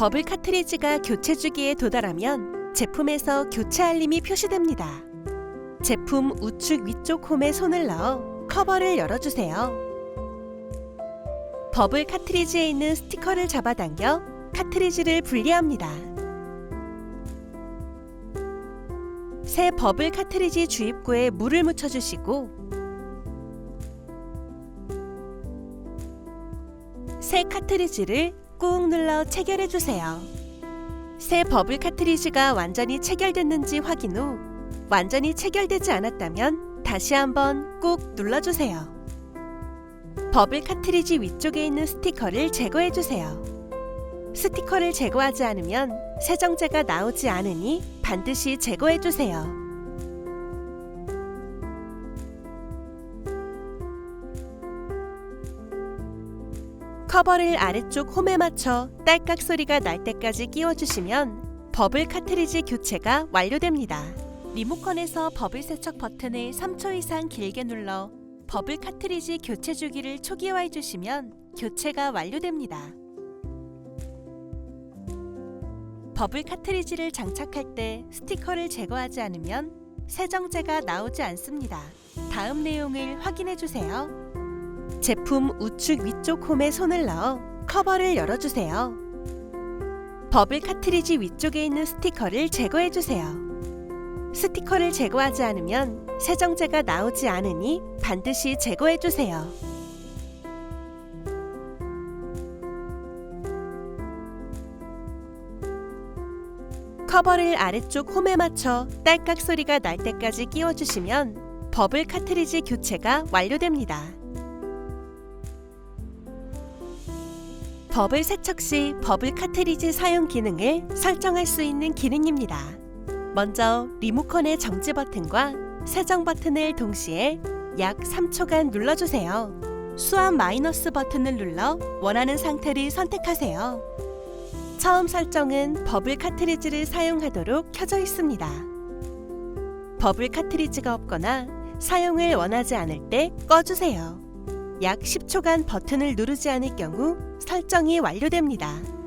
버블 카트리지가 교체 주기에 도달하면 제품에서 교체 알림이 표시됩니다. 제품 우측 위쪽 홈에 손을 넣어 커버를 열어주세요. 버블 카트리지에 있는 스티커를 잡아당겨 카트리지를 분리합니다. 새 버블 카트리지 주입구에 물을 묻혀주시고 새 카트리지를 꾹 눌러 체결해 주세요. 새 버블 카트리지가 완전히 체결됐는지 확인 후 완전히 체결되지 않았다면 다시 한번 꾹 눌러 주세요. 버블 카트리지 위쪽에 있는 스티커를 제거해 주세요. 스티커를 제거하지 않으면 세정제가 나오지 않으니 반드시 제거해 주세요. 커버를 아래쪽 홈에 맞춰 딸깍 소리가 날 때까지 끼워주시면 버블 카트리지 교체가 완료됩니다. 리모컨에서 버블 세척 버튼을 3초 이상 길게 눌러 버블 카트리지 교체 주기를 초기화해 주시면 교체가 완료됩니다. 버블 카트리지를 장착할 때 스티커를 제거하지 않으면 세정제가 나오지 않습니다. 다음 내용을 확인해 주세요. 제품 우측 위쪽 홈에 손을 넣어 커버를 열어주세요. 버블 카트리지 위쪽에 있는 스티커를 제거해 주세요. 스티커를 제거하지 않으면 세정제가 나오지 않으니 반드시 제거해 주세요. 커버를 아래쪽 홈에 맞춰 딸깍 소리가 날 때까지 끼워주시면 버블 카트리지 교체가 완료됩니다. 버블 세척 시 버블 카트리지 사용 기능을 설정할 수 있는 기능입니다. 먼저 리모컨의 정지 버튼과 세정 버튼을 동시에 약 3초간 눌러주세요. 수압 마이너스 버튼을 눌러 원하는 상태를 선택하세요. 처음 설정은 버블 카트리지를 사용하도록 켜져 있습니다. 버블 카트리지가 없거나 사용을 원하지 않을 때 꺼주세요. 약 10초간 버튼을 누르지 않을 경우 설정이 완료됩니다.